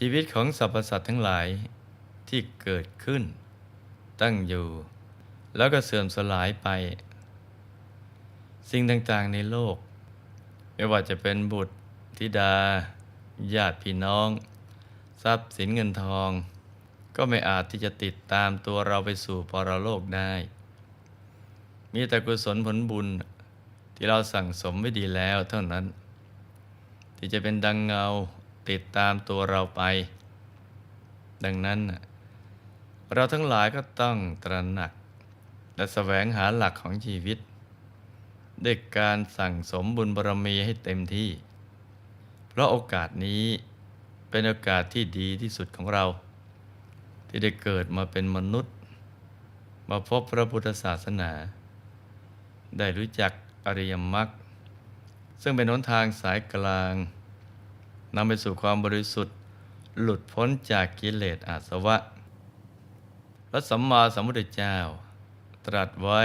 ชีวิตของสรรพสัตว์ทั้งหลายที่เกิดขึ้น ตั้งอยู่ แล้วก็เสื่อมสลายไป สิ่งต่างๆในโลก ไม่ว่าจะเป็นบุตรธิดา ญาติพี่น้อง ทรัพย์สินเงินทอง ก็ไม่อาจที่จะติดตามตัวเราไปสู่ปรโลกได้ มีแต่กุศลผลบุญที่เราสั่งสมไว้ดีแล้วเท่านั้น ที่จะเป็นดังเงา ติดตามตัวเราไป ดังนั้น เราทั้งหลายก็ต้องตระหนัก และแสวงหาหลักของชีวิตด้วยการสั่งสมบุญบารมีให้เต็มที่ เพราะโอกาสนี้เป็นโอกาสที่ดีที่สุดของเรา ที่ได้เกิดมาเป็นมนุษย์ มาพบพระพุทธศาสนา ได้รู้จักอริยมรรคซึ่งเป็นหนทางสายกลาง นำไปสู่ความบริสุทธิ์ หลุดพ้นจากกิเลสอาสวะ พระสัมมาสัมพุทธเจ้า ตรัสไว้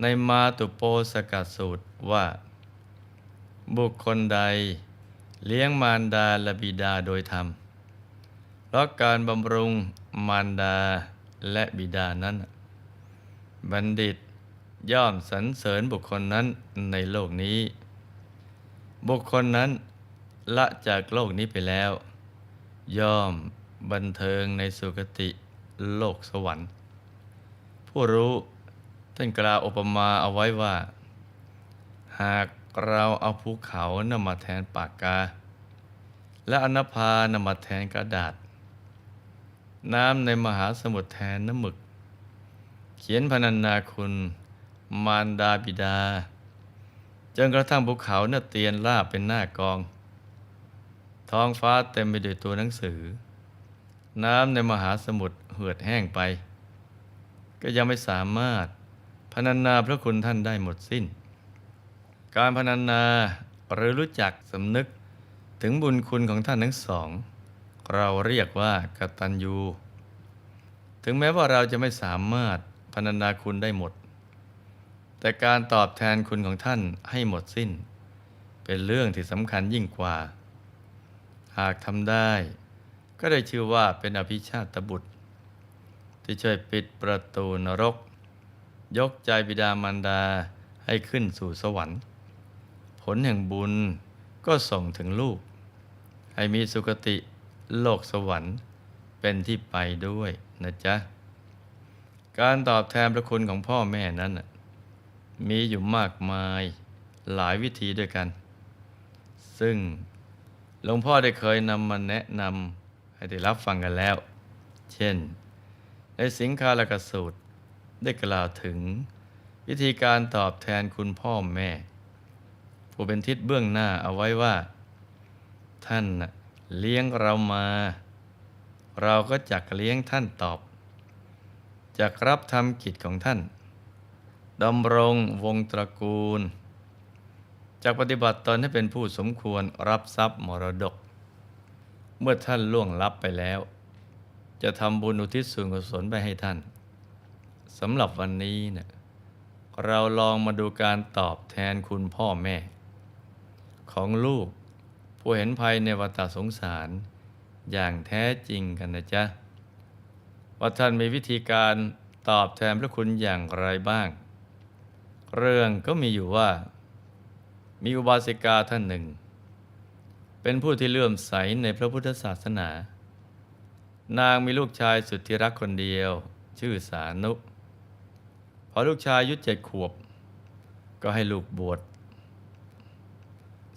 ในมาตุโปสกัดสูตรว่า บุคคลใด เลี้ยงมารดาและบิดาโดยธรรม เพราะการบำรุงมารดาและบิดานั้น บัณฑิตย่อมสรรเสริญบุคคลนั้นในโลกนี้ บุคคลนั้น ละจากโลกนี้ไปแล้ว ย่อมบันเทิงในสุคติโลกสวรรค์ ผู้รู้ท่านกล่าวอุปมาเอาไว้ว่า หากเราเอาภูเขานำมาแทนปากกา และอนภานำมาแทนกระดาษ น้ำในมหาสมุทรแทนน้ำหมึก เขียนพรรณนาคุณ มารดาบิดา จนกระทั่งภูเขาเน่ะเตียนลาบเป็นหน้ากอง ท้องฟ้าเต็มไปด้วยตัวหนังสือ น้ำในมหาสมุทรเหือดแห้งไป ก็ยังไม่สามารถพรรณนาพระคุณท่านได้หมดสิ้น การพรรณนาหรือรู้จักสำนึกถึงบุญคุณของท่านทั้งสอง เราเรียกว่ากตัญญูถึงแม้ว่าเราจะไม่สามารถพรรณนาคุณได้หมด แต่การตอบแทนคุณของท่านให้หมดสิ้น เป็นเรื่องที่สำคัญยิ่งกว่า หากทำได้ ก็ได้ชื่อว่าเป็นอภิชาตบุตร ที่ช่วยปิดประตูนรก ยกใจบิดามารดาให้ขึ้นสู่สวรรค์ ผลแห่งบุญก็ส่งถึงลูก ให้มีสุคติโลกสวรรค์เป็นที่ไปด้วยนะจ๊ะ การตอบแทนพระคุณของพ่อแม่นั้น มีอยู่มากมายหลายวิธีด้วยกัน ซึ่ง หลวงพ่อได้เคยนำมาแนะนำให้ได้รับฟังกันแล้ว เช่น ในสิงคาลกสูตรได้กล่าวถึง วิธีการตอบแทนคุณพ่อแม่ ผู้เป็นทิศเบื้องหน้าเอาไว้ว่า ท่านเลี้ยงเรามา เราก็จักเลี้ยงท่านตอบจักรับทำกิจของท่านดำรงวงตระกูล จากปฏิบัติตนให้เป็นผู้สมควรรับทรัพย์มรดก เมื่อท่านล่วงลับไปแล้ว จะทำบุญอุทิศส่วนกุศลไปให้ท่านสำหรับวันนี้เนะเราลองมาดูการตอบแทนคุณพ่อแม่ ของลูกผู้เห็นภัยในวัฏสงสาร อย่างแท้จริงกันนะจ๊ะว่าท่านมีวิธีการตอบแทนพระคุณอย่างไรบ้าง เรื่องก็มีอยู่ว่า มีอุบาสิกาท่านหนึ่ง เป็นผู้ที่เลื่อมใสในพระพุทธศาสนา นางมีลูกชายสุดที่รักคนเดียว ชื่อสานุ พอลูกชายอายุเจ็ดขวบ ก็ให้ลูกบวช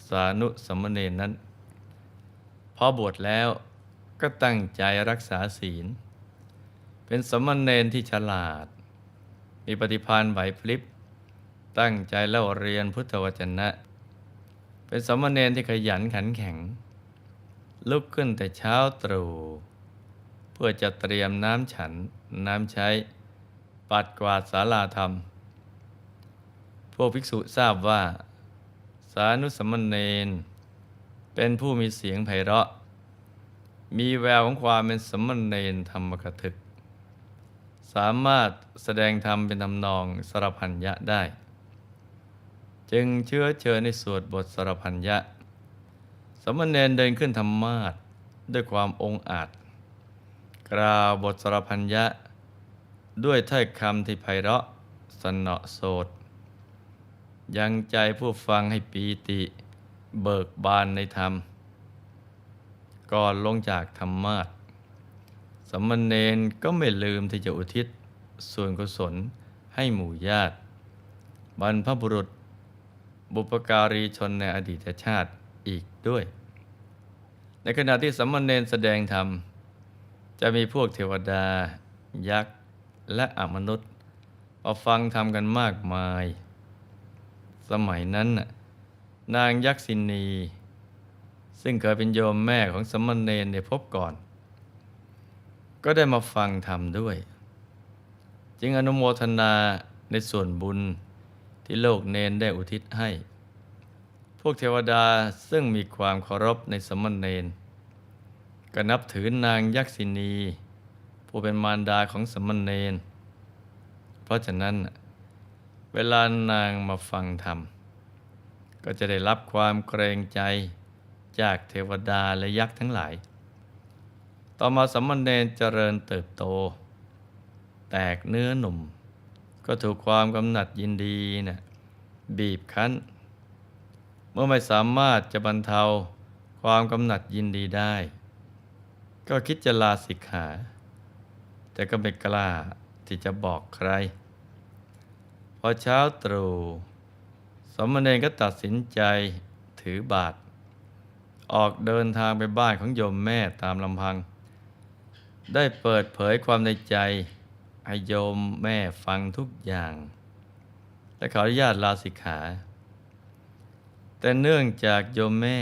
สานุสมณเณรนั้น พอบวชแล้วก็ตั้งใจรักษาศีล เป็นสมณเณรที่ฉลาด มีปฏิภาณไหวพลิบตั้งใจเล่าเรียนพุทธวจนะ เป็นสมณเณรที่ขยันขันแข็ง ลุกขึ้นแต่เช้าตรู่เพื่อจะเตรียมน้ำฉันน้ำใช้ ปัดกวาดศาลาธรรม พวกภิกษุทราบว่า สานุสมณเณรเป็นผู้มีเสียงไพเราะ มีแววของความเป็นสมณเณรธรรมกถึก สามารถแสดงธรรมเป็นทำนองสรพัญญะได้ จึงเชื้อเชิญในสวดบทสรพัญญะ สมณเณรเดินขึ้นธรรมาสด้วยความองอาจ กล่าวบทสรพัญญะ ด้วยถ้อยคำที่ไพเราะสนอโสดยังใจผู้ฟังให้ปีติเบิกบานในธรรม ก่อนลงจากธรรมาสสมณเณรก็ไม่ลืมที่จะอุทิศส่วนกุศลให้หมู่ญาติ บรรพบุรุษ บุปการีชนในอดีตชาติอีกด้วย ในขณะที่สมณเณรแสดงธรรม จะมีพวกเทวดา ยักษ์ และอมนุษย์มาฟังธรรมกันมากมาย สมัยนั้นนางยักษินี ซึ่งเคยเป็นโยมแม่ของสมณเณรในพบก่อน ก็ได้มาฟังธรรมด้วย จึงอนุโมทนาในส่วนบุญ ที่โลกเนนได้อุทิศให้ พวกเทวดาซึ่งมีความเคารพในสมณเณรก็นับถือนางยักษินี ผู้เป็นมารดาของสมณเณรเพราะฉะนั้นเวลานางมาฟังธรรม ก็จะได้รับความเกรงใจจากเทวดาและยักษ์ทั้งหลาย ต่อมาสมณเณรเจริญเติบโต แตกเนื้อหนุ่ม ก็ถูกความกำหนัดยินดีนะ่ะบีบคั้น เมื่อไม่สามารถจะบรรเทาความกำหนัดยินดีได้ ก็คิดจะลาสิกขา แต่ก็ไม่กล้าที่จะบอกใคร พอเช้าตรู่สมณเณรก็ตัดสินใจถือบาทออกเดินทางไปบ้านของโยมแม่ตามลำพัง ได้เปิดเผยความในใจ ให้โยมแม่ฟังทุกอย่าง และขออนุญาตลาสิกขา แต่เนื่องจากโยมแม่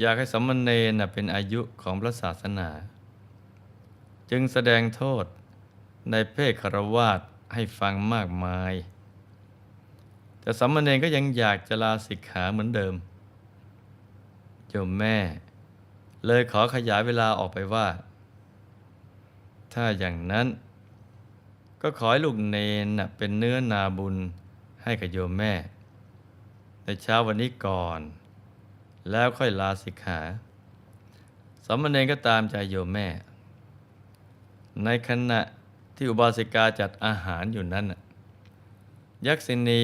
อยากให้สมณเณรน่ะเป็นอายุของพระศาสนา จึงแสดงโทษในเพศคารวาสให้ฟังมากมาย แต่สมณเณรก็ยังอยากจะลาสิกขาเหมือนเดิม โยมแม่ เลยขอขยายเวลาออกไปว่า ถ้าอย่างนั้น ก็ขอให้ลูกเนนเป็นเนื้อนาบุญให้กับโยมแม่ ในเช้าวันนี้ก่อน แล้วค่อยลาสิกขาสมณเณรก็ตามใจโยมแม่ ในขณะที่อุบาสิกาจัดอาหารอยู่นั้น ยักษินี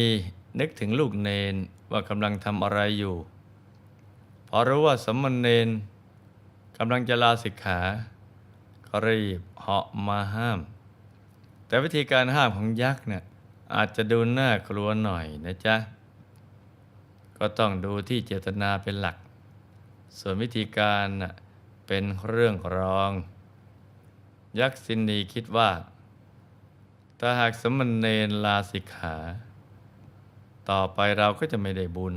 นึกถึงลูกเนนว่ากำลังทำอะไรอยู่ พอรู้ว่าสมณเณรกำลังจะลาสิกขา ก็รีบเหาะมาห้าม แต่วิธีการห้ามของยักษ์เนี่ยอาจจะดูน่ากลัวหน่อยนะจ๊ะ ก็ต้องดูที่เจตนาเป็นหลัก ส่วนวิธีการเป็นเรื่องรอง ยักษินีคิดว่า ถ้าหากสมณเณรลาสิกขา ต่อไปเราก็จะไม่ได้บุญ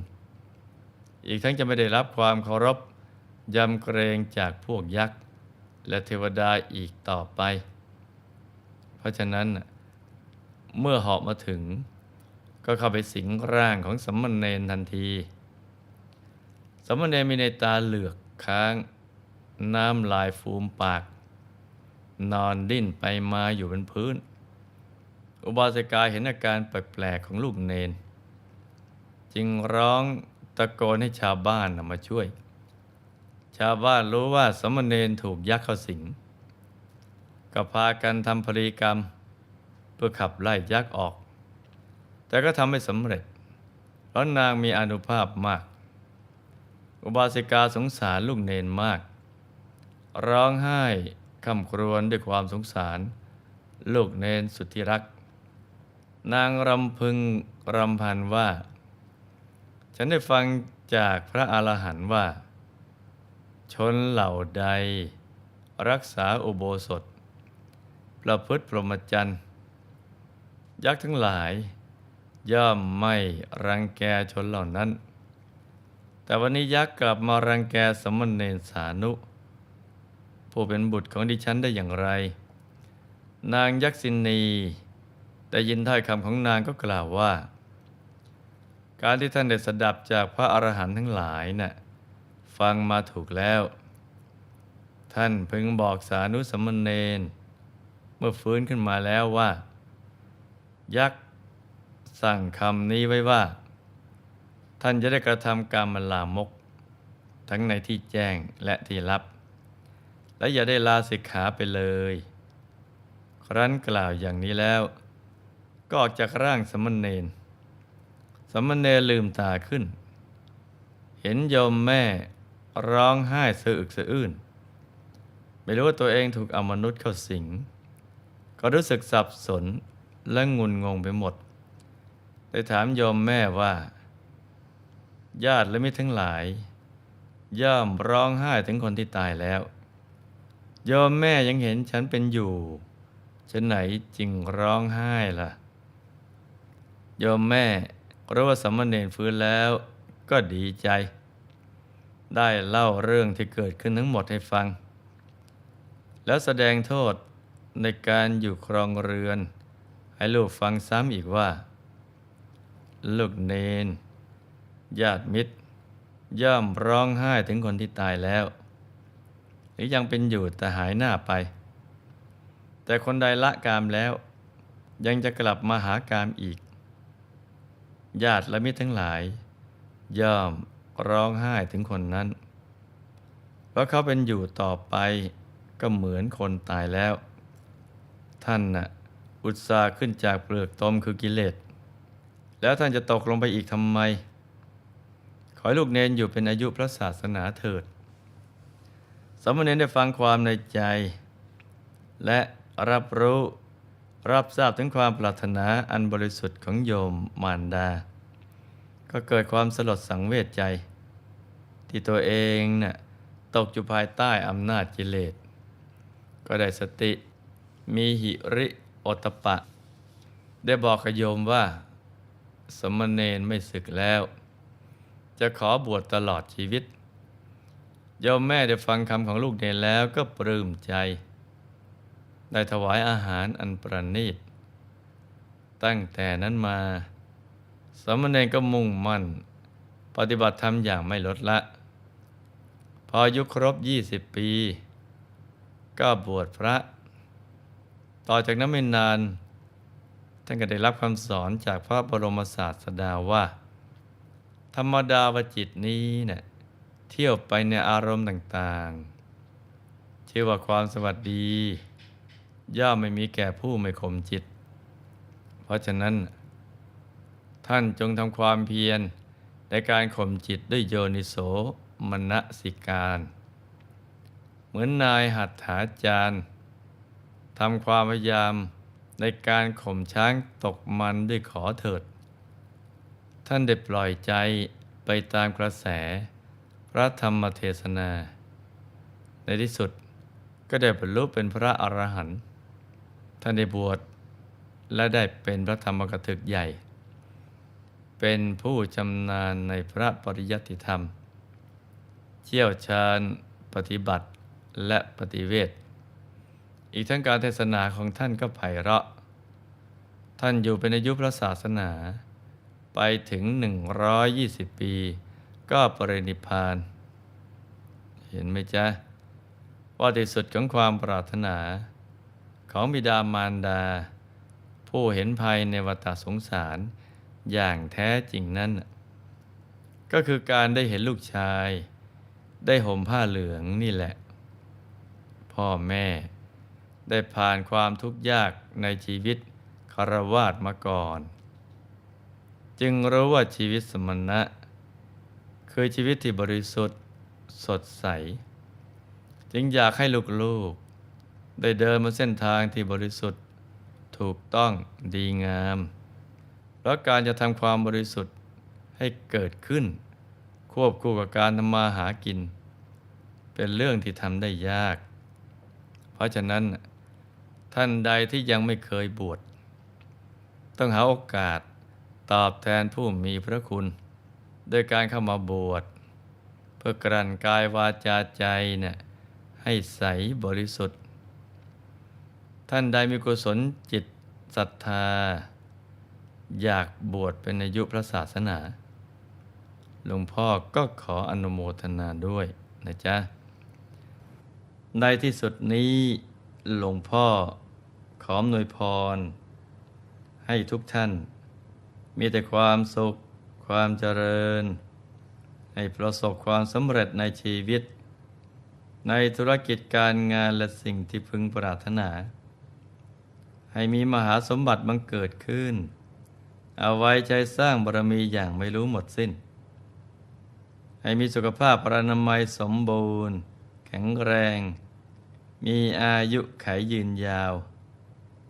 อีกทั้งจะไม่ได้รับความเคารพยำเกรงจากพวกยักษ์ และเทวดาอีกต่อไป เพราะฉะนั้นเมื่อเหาะมาถึง ก็เข้าไปสิงร่างของสมณเณรทันทีสมณเณรมีในตาเหลือกค้าง น้ำลายฟูมปาก นอนดิ้นไปมาอยู่บนพื้น อุบาสิกาเห็นอาการแปลกๆของลูกเนน จึงร้องตะโกนให้ชาวบ้านมาช่วย ชาวบ้านรู้ว่าสมณเณรถูกยักษ์เข้าสิง ก็พากันทำพลีกรรม เพื่อขับไล่ยักษ์ออก แต่ก็ทำไม่สำเร็จเพราะนางมีอนุภาพมาก อุบาสิกาสงสารลูกเนนมาก ร้องไห้คำครวญด้วยความสงสาร ลูกเนนสุดที่รัก นางรำพึงรำพันว่า ฉันได้ฟังจากพระอรหันต์ว่า ชนเหล่าใด รักษาอุโบสถ ประพฤติพรหมจรรย์ยักษ์ทั้งหลาย ย่อมไม่รังแกชนเหล่านั้น แต่วันนี้ยักษ์กลับมารังแกสมณเณรสานุ ผู้เป็นบุตรของดิฉันได้อย่างไร นางยักษินีได้ยินถ้อยคำของนางก็กล่าวว่า การที่ท่านได้สดับจากพระอรหันต์ทั้งหลายน่ะฟังมาถูกแล้ว ท่านพึงบอกสานุสมณเณร เมื่อฟื้นขึ้นมาแล้วว่า ยักษ์สั่งคำนี้ไว้ว่า ท่านจะได้กระทำกรรมมลามก ทั้งในที่แจ้งและที่ลับ และอย่าได้ลาสิกขาไปเลย ครั้นกล่าวอย่างนี้แล้ว ก็ออกจากร่างสมณเณรสมณเณรลืมตาขึ้น เห็นโยมแม่ร้องไห้สะอึกสะอื้น ไม่รู้ว่าตัวเองถูกอมนุษย์เข้าสิง ก็รู้สึกสับสนและงุนงงไปหมดได้ถามโยมแม่ว่า ญาติและมิตรทั้งหลาย ย่อมร้องไห้ถึงคนที่ตายแล้วโยมแม่ยังเห็นฉันเป็นอยู่ ฉันไหนจึงร้องไห้ล่ะโยมแม่รู้ว่าสมณเณรฟื้นแล้วก็ดีใจ ได้เล่าเรื่องที่เกิดขึ้นทั้งหมดให้ฟัง แล้วแสดงโทษ ในการอยู่ครองเรือน ให้ลูกฟังซ้ำอีกว่า ลูกเนน ญาติมิตร ย่อมร้องไห้ถึงคนที่ตายแล้ว หรือยังเป็นอยู่แต่หายหน้าไป แต่คนใดละกามแล้ว ยังจะกลับมาหากามอีก ญาติและมิตรทั้งหลาย ย่อมร้องไห้ถึงคนนั้น เพราะเขาเป็นอยู่ต่อไปก็เหมือนคนตายแล้ว ท่านน่ะอุตสาห์ขึ้นจากเปลือกตมคือกิเลส แล้วท่านจะตกลงไปอีกทำไม ขอให้ลูกเนนอยู่เป็นอายุพระศาสนาเถิด สมณเณรได้ฟังความในใจ และรับรู้รับทราบถึงความปรารถนาอันบริสุทธิ์ของโยมมารดา ก็เกิดความสลดสังเวชใจ ที่ตัวเองน่ะตกอยู่ภายใต้อำนาจกิเลส ก็ได้สติ มีหิริโอตปะ ได้บอกกับโยมว่า สมณเณรไม่ศึกแล้ว จะขอบวชตลอดชีวิต โยมแม่ได้ฟังคำของลูกเนรแล้วก็ปลื้มใจ ได้ถวายอาหารอันประณีต ตั้งแต่นั้นมา สมณเณรก็มุ่งมั่น ปฏิบัติธรรมอย่างไม่ลดละ พออายุครบ 20 ปี ก็บวชพระ ต่อจากนั้นไม่นานท่านก็ได้รับคำสอนจากพระบรมศาสดาว่า ธรรมดาวจิตนี้เนะี่ยเที่ยวไปในอารมณ์ต่างๆ ชื่อว่าความสวัสดี ย่อมไม่มีแก่ผู้ไม่ข่มจิต เพราะฉะนั้น ท่านจงทำความเพียรในการข่มจิตด้วยโยนิโสมนสิการ เหมือนนายหัตถาจารย์ ทำความพยายามในการข่มช้างตกมันด้วยขอเถิด ท่านได้ปล่อยใจไปตามกระแส พระธรรมเทศนา ในที่สุดก็ได้บรรลุเป็นพระอรหันต์ท่านได้บวชและได้เป็นพระธรรมกถึกใหญ่ เป็นผู้ชำนาญในพระปริยัติธรรม เชี่ยวชาญปฏิบัติและปฏิเวท อีกทั้งการเทศนาของท่านก็ไพเราะ ท่านอยู่เป็นอายุพระศาสนา ไปถึง 120 ปี ก็ปรินิพาน เห็นไหมจ๊ะ ว่าที่สุดของความปรารถนา ของบิดามารดา ผู้เห็นภัยในวัฏสงสารอย่างแท้จริงนั้น ก็คือการได้เห็นลูกชาย ได้ห่มผ้าเหลืองนี่แหละ พ่อแม่ ได้ผ่านความทุกข์ยากในชีวิตคารวาสมาก่อน จึงรู้ว่าชีวิตสมณะ คือชีวิตที่บริสุทธิ์สดใส จึงอยากให้ลูกๆ ได้เดินมาเส้นทางที่บริสุทธิ์ถูกต้องดีงาม เพราะการจะทำความบริสุทธิ์ให้เกิดขึ้น ควบคู่กับการทำมาหากิน เป็นเรื่องที่ทำได้ยาก เพราะฉะนั้น ท่านใดที่ยังไม่เคยบวชต้องหาโอกาสตอบแทนผู้มีพระคุณโดยการเข้ามาบวชเพื่อกลั่นกายวาจาใจเนี่ยให้ใสบริสุทธิ์ ท่านใดมีกุศลจิตศรัทธา อยากบวชเป็นอายุพระศาสนา หลวงพ่อก็ขออนุโมทนาด้วยนะจ๊ะในที่สุดนี้หลวงพ่อ ออนวยพร ให้ทุกท่าน มีแต่ความสุข ความเจริญ ให้ประสบความสำเร็จในชีวิต ในธุรกิจการงานและสิ่งที่พึงปรารถนา ให้มีมหาสมบัติบังเกิดขึ้น เอาไว้ใจสร้างบารมีอย่างไม่รู้หมดสิ้น ให้มีสุขภาพปรานามัยสมบูรณ์ แข็งแรงมีอายุไขยืนยาว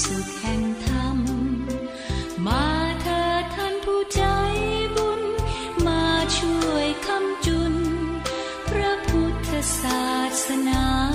สุขแห่งธรรม มาเถิดท่านผู้ใจบุญ มาช่วยคำจุน พระพุทธศาสนา